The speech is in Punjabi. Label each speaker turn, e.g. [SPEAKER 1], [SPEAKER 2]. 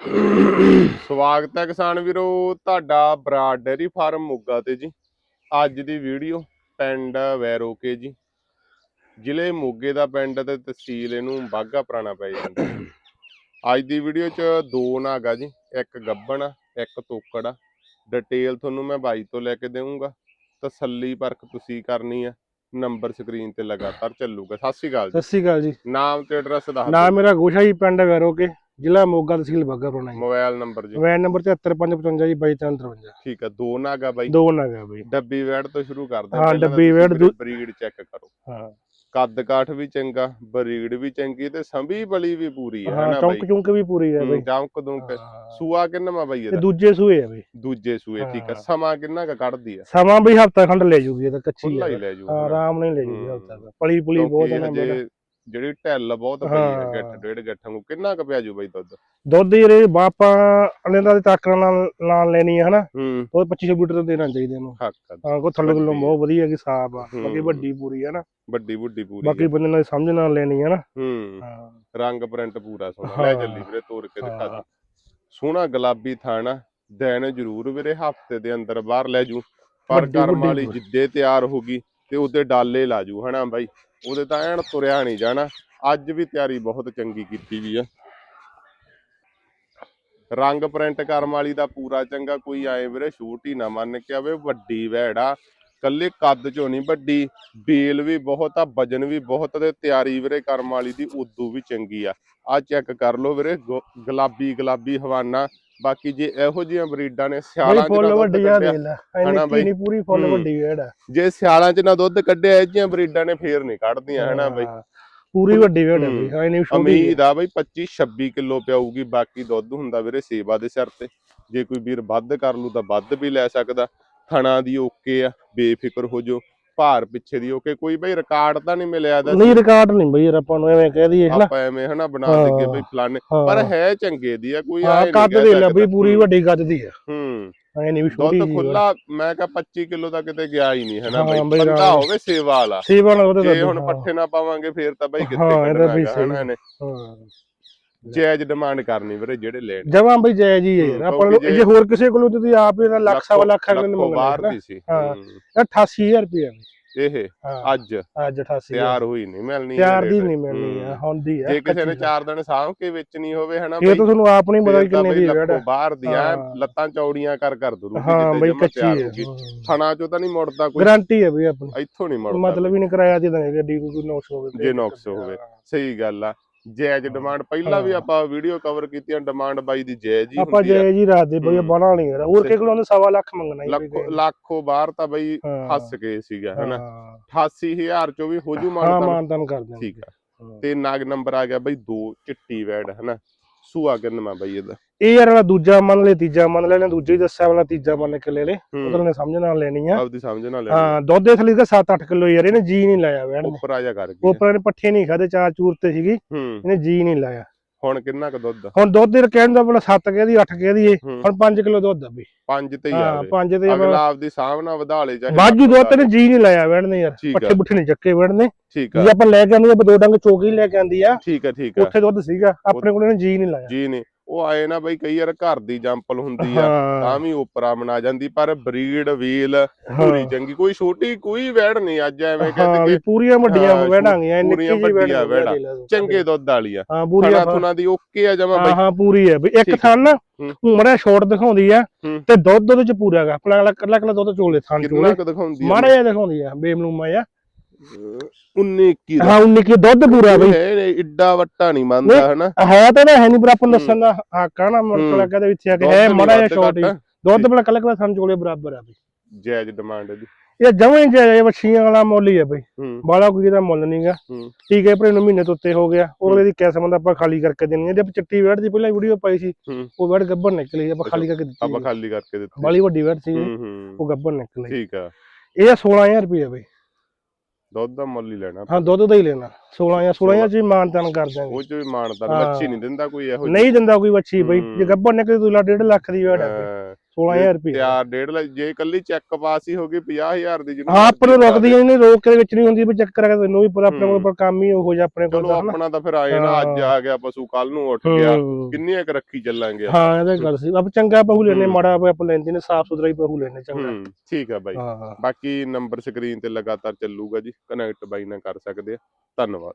[SPEAKER 1] ਸਵਾਗਤ ਹੈ ਕਿਸਾਨ ਵੀਰੋ ਤੁਹਾਡਾ ਬਰਾਡ ਡੇਰੀ ਫਾਰਮ ਮੁੱਗਾ ਤੇ ਜੀ। ਅੱਜ ਦੀ ਵੀਡੀਓ ਪਿੰਡ ਵੈਰੋਕੇ ਜੀ। ਜ਼ਿਲ੍ਹੇ ਮੋਗੇ ਦਾ ਪਿੰਡ ਤੇ ਤਹਿਸੀਲ ਇਹਨੂੰ ਬਾਗਾ ਪੁਰਾਣਾ ਪੈ ਜਾਂਦਾ। ਅੱਜ ਦੀ ਵੀਡੀਓ 'ਚ ਦੋ ਨਾਗ ਜੀ ਇੱਕ ਗੱਬਣ ਇੱਕ ਤੋਕੜ ਆ। ਡਿਟੇਲ ਤੁਹਾਨੂੰ ਮੈਂ ਬਾਈ ਤੋਂ ਲੈ ਕੇ ਦੇਵਾਂਗਾ ਤਸੱਲੀ ਪਰਖ ਤੁਸੀਂ ਕਰਨੀ ਆ। ਨੰਬਰ ਸਕਰੀਨ ਤੇ ਲਗਾਤਾਰ ਚੱਲੂਗਾ। ਸਤਿ ਸ਼੍ਰੀ ਅਕਾਲ ਜੀ।
[SPEAKER 2] ਸਤਿ ਸ਼੍ਰੀ ਅਕਾਲ ਜੀ।
[SPEAKER 1] ਨਾਮ ਤੇ ਐਡਰੈਸ ਦੱਸ
[SPEAKER 2] ਨਾਮ ਮੇਰਾ ਗੋਸ਼ਾ ਜੀ ਪਿੰਡ ਵੈਰੋ ਕੇ ਜ਼ਿਲ੍ਹਾ ਮੋਗਾ ਤਹਿਸੀਲ ਬੱਗਾ ਪੁਰਾਣਾ ਜੀ
[SPEAKER 1] ਮੋਬਾਈਲ ਨੰਬਰ ਜੀ।
[SPEAKER 2] ਵੈਨ ਨੰਬਰ 73555 ਜੀ 2253
[SPEAKER 1] ਠੀਕ ਆ ਦੋ ਨਾਗ ਬਾਈ।
[SPEAKER 2] ਦੋ ਨਗ ਬਈ।
[SPEAKER 1] ਡੱਬੀ ਵੈੜ ਤੋਂ ਸ਼ੁਰੂ ਕਰਦੇ
[SPEAKER 2] ਹਾਂ, ਡੱਬੀ ਵੈੜ ਦੂ-
[SPEAKER 1] ਬਰੀਡ ਚੈੱਕ ਕਰੋ।
[SPEAKER 2] ਹਾਂ।
[SPEAKER 1] ਕੱਦ ਕਾਠ ਵੀ ਚੰਗਾ ਬਰੀਡ ਵੀ ਚੰਗੀ ਤੇ ਸੰਭੀ ਬਲੀ ਵੀ ਪੂਰੀ ਹੈ ਹਨਾ ਬਾਈ
[SPEAKER 2] ਚੌਂਕ ਚੁੰਕ ਵੀ ਪੂਰੀ ਹੈ ਬਈ।
[SPEAKER 1] ਜੰਕ ਦੁੰਕ। ਸੂਆ ਕਿੰਨਾ ਮਾ ਬਾਈ
[SPEAKER 2] ਇਹ
[SPEAKER 1] ਇਹਦਾ?
[SPEAKER 2] ਦੂਜੇ ਸੂਏ ਹੈ ਬਈ।
[SPEAKER 1] ਦੂਜੇ ਸੂਏ ਠੀਕ ਆ
[SPEAKER 2] ਹਾਂ।
[SPEAKER 1] ਸਮਾਂ ਕਿੰਨਾ ਕ ਕੱਢਦੀ ਆ
[SPEAKER 2] ਸਮਾਂ ਬਈ ਹਫਤਾ ਖੰਡ ਲੈ ਜੂਗੀ ਇਹ ਤਾਂ ਕੱਚੀ
[SPEAKER 1] ਹੀ।
[SPEAKER 2] ਆਰਾਮ ਨਾਲ ਲੈ ਜੂਗੀ। ਹਫਤਾ ਦਾ। ਪਲੀ ਪੁਲੀ ਬਹੁਤ ਹੈ ਨਾ
[SPEAKER 1] ਜਿਹੜੀ ਢਿੱਲ ਬਹੁਤ ਪਈ
[SPEAKER 2] ਹਾਂ।
[SPEAKER 1] ਗਿੱਠ ਡੇਢ ਗਿੱਠਾਂ ਨੂੰ ਕਿੰਨਾ ਕ ਪਿਆ ਜੂ ਬਾਈ ਦੁੱਧ
[SPEAKER 2] ਦੁੱਧ ਹੀ ਰੇ ਬਾਪਾ ਅਨੇਂਦਾ ਦੇ ਤਾਕਰਾਂ ਨਾਲ ਨਾਲ ਲੈਣੀ ਹੈ ਹਨਾ ਉਹ 25 ਲੀਟਰ ਦੇਣਾ ਚਾਹੀਦਾ ਇਹਨੂੰ। ਹਾਂ ਕੋ ਥੱਲੇ ਥੱਲੋਂ
[SPEAKER 1] ਵੱਡੀ
[SPEAKER 2] ਬਹੁਤ ਵਧੀਆ ਹੈਗੀ ਸਾਫ਼ ਆ। ਬਾਕੀ ਵੱਡੀ ਪੂਰੀ ਹੈ ਨਾ
[SPEAKER 1] ਵੱਡੀ ਬੁੱਢੀ ਪੂਰੀ
[SPEAKER 2] ਬਾਕੀ। ਬੰਦੇ ਨਾਲ ਸਮਝ ਨਾਲ ਲੈਣੀ ਹੈ ਨਾ
[SPEAKER 1] ਹੂੰ ਰੰਗ ਪ੍ਰਿੰਟ ਪੂਰਾ ਸੋਹਣਾ ਲੈ। ਚੱਲੀ ਵੀਰੇ ਤੋੜ ਕੇ ਦਿਖਾ। ਦੇ ਸੋਹਣਾ ਗੁਲਾਬੀ ਥਾਣਾ ਦਿਨ ਜ਼ਰੂਰ ਵੀਰੇ ਹਫ਼ਤੇ ਦੇ ਅੰਦਰ ਬਾਹਰ ਲੈ ਜੂ ਪਰ
[SPEAKER 2] ਵੱਡੀ-
[SPEAKER 1] ਕਰਮ
[SPEAKER 2] ਵੱਡੀ
[SPEAKER 1] ਵਾਲੀ। ਜਿੱਦੇ ਤਿਆਰ ਹੋ ਗਈ ਤੇ ਉਹਦੇ ਡਾਲੇ ਲਾ ਜੂ ਹਨਾ ਬਾਈ ਉਹਦੇ ਤਾਂ ਐਨ ਤੁਰਿਆ ਨਹੀਂ ਜਾਣਾ। ਅੱਜ ਵੀ ਤਿਆਰੀ ਬਹੁਤ ਚੰਗੀ ਕੀਤੀ ਵੀ ਆ। ਰੰਗ ਪ੍ਰਿੰਟ ਕਰਮ ਵਾਲੀ ਦਾ ਪੂਰਾ ਚੰਗਾ ਕੋਈ ਆਏ ਵੀਰੇ, ਛੂਟ ਹੀ ਨਾ ਮੰਨ ਕੇ ਆਵੇ, ਵੱਡੀ ਵੈੜਾ ਕੱਲੇ ਕੱਦ ਚੋਂ ਨਹੀਂ ਵੱਡੀ, ਬੇਲ ਵੀ ਬਹੁਤ ਆ, ਵਜਨ ਵੀ ਬਹੁਤ ਤੇ ਤਿਆਰੀ ਵੀਰੇ ਕਰਮ ਵਾਲੀ ਦੀ ਉਦੋਂ ਵੀ ਚੰਗੀ ਆ। ਆ ਚੈੱਕ ਕਰ ਲਓ ਵੀਰੇ ਗੁਲਾਬੀ ਗੁਲਾਬੀ ਹਵਾਨਾ ਬਾਕੀ ਜੇ ਇਹੋ ਜਿਹੀਆਂ ਬਰੀਡਾਂ ਨੇ ਸਿਆਲਾਂ ਚ
[SPEAKER 2] ਫੁੱਲ ਵੱਡੀ ਆ। ਦੇ ਲੈ
[SPEAKER 1] ਬਈ?
[SPEAKER 2] ਨਹੀਂ ਪੂਰੀ ਫੁੱਲ। ਵੱਡੀ ਵੇੜ ਆ।
[SPEAKER 1] ਜੇ ਸਿਆਲਾਂ ਚ ਨਾ ਦੁੱਧ ਕੱਢਿਆ ਇਹ ਜਿਹੀਆਂ ਬਰੀਡਾਂ ਨੇ ਫੇਰ ਨਹੀਂ ਕੱਢਦੀਆਂ ਹਨਾ ਬਈ?
[SPEAKER 2] ਪੂਰੀ ਵੱਡੀ ਵੇੜ ਆ
[SPEAKER 1] ਹੂੰ।
[SPEAKER 2] ਬਈ ਨਹੀਂ ਛੋਟੀ
[SPEAKER 1] ਉਮੀਦ ਆ। ਬਈ 25 26 ਕਿਲੋ ਪਿਆਊਗੀ ਬਾਕੀ ਦੁੱਧ ਹੁੰਦਾ ਵੀਰੇ ਸੇਵਾ ਦੇ ਸਿਰ ਤੇ। ਜੇ ਕੋਈ ਵੀਰ ਵੱਧ ਕਰ ਲੂ ਤਾਂ ਵੱਧ ਵੀ ਲੈ ਸਕਦਾ। ਥਣਾ ਦੀ ਓਕੇ ਆ ਬੇਫਿਕਰ ਹੋ ਜੋ ਭਾਰ ਪਿੱਛੇ ਦੀ ਓਕੇ ਕੋਈ ਬਈ ਰਿਕਾਰਡ ਤਾਂ ਨਹੀਂ ਮਿਲਿਆ ਇਹਦਾ
[SPEAKER 2] ਨਹੀਂ ਰਿਕਾਰਡ ਨਹੀਂ ਬਈ ਯਾਰ ਆਪਾਂ ਨੂੰ ਐਵੇਂ ਕਹਿ ਦਈਏ ਹਨਾ?
[SPEAKER 1] ਆਪਾਂ ਐਵੇਂ ਹਨਾ ਬਣਾ
[SPEAKER 2] ਹਾਂ।
[SPEAKER 1] ਦਈਏ ਬਈ ਫਲਾਣੇ। ਪਰ
[SPEAKER 2] ਹਾਂ
[SPEAKER 1] ਹੈ ਚੰਗੇ ਦੀ ਆ ਕੋਈ
[SPEAKER 2] ਹਾਂ
[SPEAKER 1] ਆਏ
[SPEAKER 2] ਕੱਦ ਦੇ ਲੈ ਬਈ ਪੂਰੀ ਵੱਡੀ ਕੱਦ ਦੀ ਆ।
[SPEAKER 1] ਹੂੰ।
[SPEAKER 2] ਐ ਨਹੀਂ ਵੀ ਛੋਟੀ
[SPEAKER 1] ਦੁੱਧ ਖੁੱਲਾ ਮੈਂ ਕਿਹਾ 25 ਕਿਲੋ ਤਾਂ ਕਿਤੇ ਗਿਆ ਹੀ ਨਹੀਂ ਹਨਾ
[SPEAKER 2] ਹਾਂ
[SPEAKER 1] ਬਈ। ਬੰਦਾ। ਹੋਵੇ ਸੇਵਾ ਵਾਲਾ।
[SPEAKER 2] ਸੇਵਾ ਨਾਲ ਉਹਦੇ
[SPEAKER 1] ਜੇ
[SPEAKER 2] ਦੁੱਧ,
[SPEAKER 1] ਹੁਣ
[SPEAKER 2] ਹਾਂ,
[SPEAKER 1] ਪੱਠੇ ਨਾ ਪਾਵਾਂਗੇ ਫੇਰ ਤਾਂ ਬਈ ਕਿੱਥੇ
[SPEAKER 2] ਹਾਂ, ਇਹਦਾ
[SPEAKER 1] ਕੱਢਣਾ ਇਹਨੇ।
[SPEAKER 2] ਹਾਂ।
[SPEAKER 1] ਜਾਇਜ਼ ਡਿਮਾਂਡ ਕਰਨੀ ਵੀਰੇ ਜਿਹੜੇ ਲੈਣ
[SPEAKER 2] ਜਮਾਂ ਬਈ ਜਾਇਜ਼ ਹੀ ਹੈ ਯਾਰ
[SPEAKER 1] ਹੂੰ,
[SPEAKER 2] ਆਪਾਂ ਨੂੰ ਜੇ ਹੋਰ ਕਿਸੇ ਕੋਲੋਂ ਤੁਸੀਂ ਆਪ ਇਹਦਾ ਲੱਖ ਸਵਾ ਲੱਖ ਅਗਲੇ ਨੇ ਮੰਗਣਾ
[SPEAKER 1] ਸੀ
[SPEAKER 2] ਹਾਂ।
[SPEAKER 1] ਹੂੰ।
[SPEAKER 2] 88000 ਰੁਪਏ
[SPEAKER 1] ਇਹ
[SPEAKER 2] ਹਾਂ
[SPEAKER 1] ਅੱਜ
[SPEAKER 2] ਅੱਜ 88
[SPEAKER 1] ਤਿਆਰ ਹੋਈ ਨਹੀਂ ਮਿਲਣੀ
[SPEAKER 2] ਤਿਆਰ ਦੀ
[SPEAKER 1] ਰੇਟ।
[SPEAKER 2] ਨਹੀਂ ਮਿਲਣੀ ਆ
[SPEAKER 1] ਹੂੰ।
[SPEAKER 2] ਹੁੰਦੀ ਆ
[SPEAKER 1] ਜੇ ਕਿਸੇ ਨੇ
[SPEAKER 2] ਕੱਚੀ।
[SPEAKER 1] ਚਾਰ ਦਿਨ ਸਾਂਭ ਕੇ ਵੇਚਣੀ ਹੋਵੇ ਹਨਾ
[SPEAKER 2] ਇਹ ਤਾਂ ਤੁਹਾਨੂੰ ਆਪ ਨਹੀਂ ਪਤਾ ਕਿੰਨੇ ਦੀ
[SPEAKER 1] ਲੱਖੋਂ
[SPEAKER 2] ਵੇੜ
[SPEAKER 1] ਬਾਹਰ ਦੀ ਆ
[SPEAKER 2] ਹਾਂ।
[SPEAKER 1] ਲੱਤਾਂ ਚੌੜੀਆਂ ਕਰ ਕਰ ਦਰੂ
[SPEAKER 2] ਹਾਂ ਬਈ ਕੱਚੀ ਹੈ
[SPEAKER 1] ਥਣਾ ਚੋਂ ਤਾਂ ਨਹੀਂ ਮੁੜਦਾ ਕੋਈ
[SPEAKER 2] ਗਾਰੰਟੀ ਹੈ ਬਈ ਆਪਣੀ
[SPEAKER 1] ਇੱਥੋਂ ਨਹੀਂ ਮੁੜਦਾ
[SPEAKER 2] ਮਤਲਬ ਹੀ ਨਹੀਂ ਕਰਾਇਆ ਦੀ ਤਾਂ ਗੱਡੀ ਕੋਈ ਨੌਕਸ ਹੋਵੇ
[SPEAKER 1] ਜੇ ਨੁਕਸ ਹੋਵੇ। ਸਹੀ ਗੱਲ ਆ ਜਾਇਜ਼ ਡਿਮਾਂਡ ਪਹਿਲਾਂ ਵੀ
[SPEAKER 2] ਹਾਂ।
[SPEAKER 1] ਆਪਾਂ ਵੀਡੀਓ ਕਵਰ ਕੀਤੀਆਂ ਡਿਮਾਂਡ ਬਾਈ ਦੀ ਜਾਇਜ਼ ਹੀ
[SPEAKER 2] ਆਪਾਂ
[SPEAKER 1] ਹੁੰਦੀ ਆ।
[SPEAKER 2] ਜੇ ਜੀ ਰਾਤ ਦੇ ਬਈ
[SPEAKER 1] ਹੂੰ।
[SPEAKER 2] ਬਣਾ ਨਹੀਂ ਯਾਰ ਹੋਰ ਕੋਲੋਂ ਉਹਨੇ ਸਵਾ ਲੱਖ ਮੰਗਣਾ ਹੀ
[SPEAKER 1] ਲੱਖੋ ਲੱਖੋਂ ਬਾਹਰ ਤਾਂ ਬਈ ਹੱਸ ਕੇ ਸੀਗਾ ਹਨਾ। 88000 ਚੋਂ ਵੀ ਹੋ ਜੂ
[SPEAKER 2] ਹਾਂ
[SPEAKER 1] ਮਾਨ
[SPEAKER 2] ਮਾਨਤਨ ਕਰ ਦਿੰਦੇ
[SPEAKER 1] ਠੀਕ ਆ। ਤੇ ਨਾਗ ਨੰਬਰ ਆ ਗਿਆ ਬਈ ਦੋ ਚਿੱਟੀ ਵੈੜ ਹਨਾ। ਸੂਆ ਕਿੰਨਵਾਂ ਬਈ ਇਹਦਾ?
[SPEAKER 2] ਇਹ ਯਾਰ ਵਾਲਾ ਦੂਜਾ ਮੰਨ ਲੈ ਤੀਜਾ ਮੰਨ ਲੈ ਨੇ ਦੂਜਾ ਹੀ ਦੱਸਿਆ ਵਾਲਾ ਤੀਜਾ ਮੰਨ ਕੇ ਲੈ ਲੈ। ਉਹਦੇ ਨੇ ਸਮਝ ਨਾਲ ਲੈਣੀ ਆ।
[SPEAKER 1] ਆਪਦੀ ਸਮਝ ਨਾਲ ਲੈ
[SPEAKER 2] ਹਾਂ ਦੁੱਧ ਥਲੀ ਦਾ 7-8 ਕਿਲੋ ਯਾਰ ਇਹਨੇ ਜੀ ਨਹੀਂ ਲਾਇਆ ਵੈਣ ਨੇ
[SPEAKER 1] ਉੱਪਰ ਆ ਜਾ ਕਰ ਗਈ।
[SPEAKER 2] ਉੱਪਰ ਇਹਨੇ ਪੱਠੇ ਨਹੀਂ ਖਾਦੇ ਚਾਰ ਚੂਰ ਤੇ ਸੀਗੀ। ਇਹਨੇ ਜੀ ਨਹੀਂ ਲਾਇਆ।
[SPEAKER 1] ਹੁਣ ਕਿੰਨਾ ਕ ਦੁੱਧ?
[SPEAKER 2] ਹੁਣ ਦੁੱਧ ਦੇ ਕਹਿਣ ਦਾ ਬੜਾ 7 ਕਹਿ ਦੀ 8 ਕਹਿ ਦੀ
[SPEAKER 1] ਹੂੰ।
[SPEAKER 2] ਹੁਣ 5 ਕਿਲੋ ਦੁੱਧ ਆ ਬਈ
[SPEAKER 1] ਪੰਜ ਤੇ ਹੀ
[SPEAKER 2] ਹਾਂ
[SPEAKER 1] ਆਵੇ
[SPEAKER 2] 5 ਤੇ
[SPEAKER 1] ਅਗਲਾ ਆਪਦੀ ਨਾਲ ਵਧਾ ਲੇ ਚਾਹੇ
[SPEAKER 2] ਬਾਜੂ
[SPEAKER 1] ਲੱਖ
[SPEAKER 2] ਦੁੱਧ
[SPEAKER 1] ਵਧਾ
[SPEAKER 2] ਤੇ ਜੀ ਨਹੀਂ ਲਾਇਆ ਵੈਣ ਨੇ ਯਾਰ
[SPEAKER 1] ਠੀਕ ਆ।
[SPEAKER 2] ਪੱਠੇ ਪੁੱਠੇ ਨਹੀਂ ਚੱਕੇ ਵੈਣ ਨੇ
[SPEAKER 1] ਠੀਕ ਆ।
[SPEAKER 2] ਜੇ ਆਪਾਂ ਲੈ ਕੇ ਆਂਦੇ ਆਪਾਂ ਦੋ ਡੰਗ ਚੋਕੀ ਲੈ ਕੇ ਆਂਦੀ ਆ।
[SPEAKER 1] ਠੀਕ ਆ ਠੀਕ ਆ।
[SPEAKER 2] ਉੱਥੇ ਦੁੱਧ ਸੀਗਾ ਆਪਣੇ ਕੋਲ ਇਹਨੇ ਜੀ ਨਹੀਂ ਲਾਇਆ।
[SPEAKER 1] ਜੀ ਨੇ ਉਹ ਆਏ ਨਾ ਬਈ ਕਈ ਵਾਰ ਘਰ ਦੀ ਜੰਪਲ ਹੁੰਦੀ ਆ
[SPEAKER 2] ਹਾਂ।
[SPEAKER 1] ਤਾਂ ਵੀ ਉਪਰਾ ਬਣਾ ਜਾਂਦੀ ਪਰ ਬਰੀਡ ਵੀਲ ਪੂਰੀ
[SPEAKER 2] ਹਾਂ।
[SPEAKER 1] ਚੰਗੀ ਕੋਈ ਛੋਟੀ ਕੋਈ ਵੈੜ ਨਹੀਂ ਅੱਜ ਐਵੇਂ
[SPEAKER 2] ਹਾਂ
[SPEAKER 1] ਕਹਿੰਦੇ ਕਿ
[SPEAKER 2] ਪੂਰੀਆਂ ਵੱਡੀਆਂ
[SPEAKER 1] ਹਾਂ,
[SPEAKER 2] ਵੈੜਾਂਗੀਆਂ ਨਿੱਕੀ ਜਿਹੀ ਵੈੜ।
[SPEAKER 1] ਚੰਗੇ ਦੁੱਧ ਵਾਲੀਆਂ
[SPEAKER 2] ਹਾਂ
[SPEAKER 1] ਥਣਾ
[SPEAKER 2] ਪੂਰੀਆਂ
[SPEAKER 1] ਥੁਣਾ ਦੀ ਓਕੇ ਆ ਜਮਾ
[SPEAKER 2] ਹਾਂ
[SPEAKER 1] ਬਈ।
[SPEAKER 2] ਹਾਂ ਪੂਰੀ ਹੈ ਵੀ ਇੱਕ ਥਣ ਨਾ
[SPEAKER 1] ਹੂੰ।
[SPEAKER 2] ਮੜਾ ਸ਼ਾਰਟ ਦਿਖਾਉਂਦੀ ਆ
[SPEAKER 1] ਹੂੰ।
[SPEAKER 2] ਤੇ ਦੁੱਧ ਉਹਦੇ ਚ ਪੂਰਾ ਹੈਗਾ ਆਪਣਾ ਅਗਲਾ ਕੱਲਾ ਕੱਲਾ ਦੁੱਧ ਚੋਲੇ ਥਣ
[SPEAKER 1] ਕਿੰਨਾ
[SPEAKER 2] ਚੋਲੇ।
[SPEAKER 1] ਕੁ ਦਿਖਾਉਂਦੀ
[SPEAKER 2] ਮਾੜਾ ਜਿਹਾ ਦਿਖਾਉਂਦੀ ਆ ਬੇਮਲੂਮਾ ਆ
[SPEAKER 1] 19 21 ਦਾ।
[SPEAKER 2] ਹਾਂ 19 ਕੀ ਦੁੱਧ ਪੂਰਾ ਬਈ।
[SPEAKER 1] ਹੈ ਨੀ, ਏਡਾ ਵੱਟਾ ਨਹੀਂ ਮੰਨਦਾ ਹਨਾ?
[SPEAKER 2] ਹੈ ਤਾਂ ਨਾ ਹੈ ਨਹੀਂ ਪਰ ਆਪਾਂ ਨੂੰ
[SPEAKER 1] ਹੂੰ।
[SPEAKER 2] ਦੱਸਣ ਦਾ ਹੱਕ ਆ ਨਾ ਮਨ
[SPEAKER 1] ਹੂੰ।
[SPEAKER 2] ਕੋਲ ਕਹਿੰਦੇ ਵਿੱਚ ਆ ਕਿ
[SPEAKER 1] ਦੁੱਧ
[SPEAKER 2] ਹੈ
[SPEAKER 1] ਨੀ
[SPEAKER 2] ਮਾੜਾ ਜਿਹਾ
[SPEAKER 1] ਵੱਧ
[SPEAKER 2] ਸ਼ਾਰਟ ਹੀ।
[SPEAKER 1] ਘੱਟ,
[SPEAKER 2] ਦੁੱਧ ਬੜਾ ਕੱਲਾ ਕੱਲਾ ਥਣ ਚੋਲੇ ਬਰਾਬਰ ਆ ਬਈ।
[SPEAKER 1] ਜਾਇਜ਼ ਡਿਮਾਂਡ ਦੀ
[SPEAKER 2] ਇਹ ਜਮਾਂ ਹੀ ਜੇ ਵੱਛੀਆਂ ਵਾਲਾ ਮੁੱਲ ਹੀ ਆ ਬਈ।
[SPEAKER 1] ਹੂੰ।
[SPEAKER 2] ਬਾਲਾ ਕੋਈ ਇਹਦਾ ਮੁੱਲ ਨਹੀਂਗਾ
[SPEAKER 1] ਹੂੰ।
[SPEAKER 2] ਠੀਕ ਹੈ ਭਰੇ ਨੂੰ ਮਹੀਨੇ ਤੋਂ ਉੱਤੇ ਹੋ ਗਿਆ। ਉਹਦੇ ਦੀ ਕਿਸਮ ਦਾ ਆਪਾਂ ਖਾਲੀ ਕਰਕੇ ਦੇਣੀ ਹੈ ਜੇ ਆਪਾਂ ਚਿੱਟੀ ਵੈੜ ਦੀ ਪਹਿਲਾਂ ਵੀਡੀਓ ਪਾਈ ਸੀ। ਉਹ ਵੈੜ ਗੱਬਰ ਨਿਕਲੀ ਆਪਾਂ ਖਾਲੀ ਕਰਕੇ ਦਿੱਤੀ
[SPEAKER 1] ਆਪਾਂ ਖਾਲੀ ਕਰਕੇ ਦਿੱਤੀ
[SPEAKER 2] ਬਾਲੀ ਵੱਡੀ ਵੈੜ ਸੀ। ਉਹ ਗੱਬਰ ਨਿਕਲੀ।
[SPEAKER 1] ਠੀਕ ਆ।
[SPEAKER 2] ਇਹ 16000 ਰੁਪਏ ਬਈ।
[SPEAKER 1] ਦੁੱਧ ਦਾ ਮੁੱਲ ਹੀ ਲੈਣਾ
[SPEAKER 2] ਹਾਂ ਦੁੱਧ ਦਾ ਹੀ ਲੈਣਾ 16000 16000 ਚ ਹੀ ਮਾਨਤਾਨ ਕਰ ਦਿਆਂਗੇ
[SPEAKER 1] ਉਹ ਚ ਵੀ
[SPEAKER 2] ਹਾਂ।
[SPEAKER 1] ਮੱਛੀ ਨਹੀਂ ਦਿੰਦਾ ਕੋਈ ਇਹੋ ਜਿਹੀ।
[SPEAKER 2] ਨਹੀਂ ਦਿੰਦਾ ਕੋਈ ਵੱਛੀ ਬਈ। ਜੇ ਗੱਬਰ ਨਿਕਲੀ ਤੂੰ ਲਾ 1.5 ਲੱਖ ਦੀ ਵੈੜ 16000 ਰੁਪਏ
[SPEAKER 1] ਤਿਆਰ 1.5 ਲੱਖ ਜੇ ਕੱਲੀ ਚੈੱਕ ਪਾਸ ਹੀ ਹੋ ਗਈ 50000 ਦੀ ਜਿਹਨੂੰ
[SPEAKER 2] ਹਾਂ ਆਪਾਂ ਨੂੰ
[SPEAKER 1] ਮਰਜ਼ੀ
[SPEAKER 2] ਰੁਕਦੀਆਂ ਨਹੀਂ ਰੋਕ ਕੇ ਵਿੱਚ ਨਹੀਂ ਹੁੰਦੀ ਵੀ ਚੱਕਰ ਆ ਤੈਨੂੰ ਵੀ ਪੂਰਾ ਆਪਣੇ ਕੋਲ। ਪਰ ਕੰਮ ਹੀ ਹੋ ਜਾ ਆਪਣੇ ਕੋਲ
[SPEAKER 1] ਚਲੋ ਆਪਣਾ ਤਾਂ ਫਿਰ ਆਏ ਨਾ ਅੱਜ। ਆ ਗਿਆ ਪਸ਼ੂ ਕੱਲ ਨੂੰ ਉੱਠ ਗਿਆ। ਕਿੰਨੀਆਂ ਕੁ ਰੱਖੀ ਚੱਲਾਂਗੇ?
[SPEAKER 2] ਹਾਂ ਇਹਦਾ ਗੱਲ ਸੀ ਆਪਾਂ ਚੰਗਾ ਪਹੂ ਲੈਨੇ। ਮਾੜਾ ਆਪਾਂ ਲੈਂਦੇ ਨੇ ਸਾਫ਼ ਸੁਥਰਾ ਹੀ ਪਹੂ ਲੈਨੇ ਚੰਗਾ
[SPEAKER 1] ਠੀਕ ਆ ਬਾਈ ਬਾਕੀ ਨੰਬਰ ਸਕਰੀਨ ਤੇ ਲਗਾਤਾਰ ਚੱਲੂਗਾ ਜੀ ਕਨੈਕਟ ਬਾਈ ਨਾਲ ਕਰ ਸਕਦੇ ਆ ਧੰਨਵਾਦ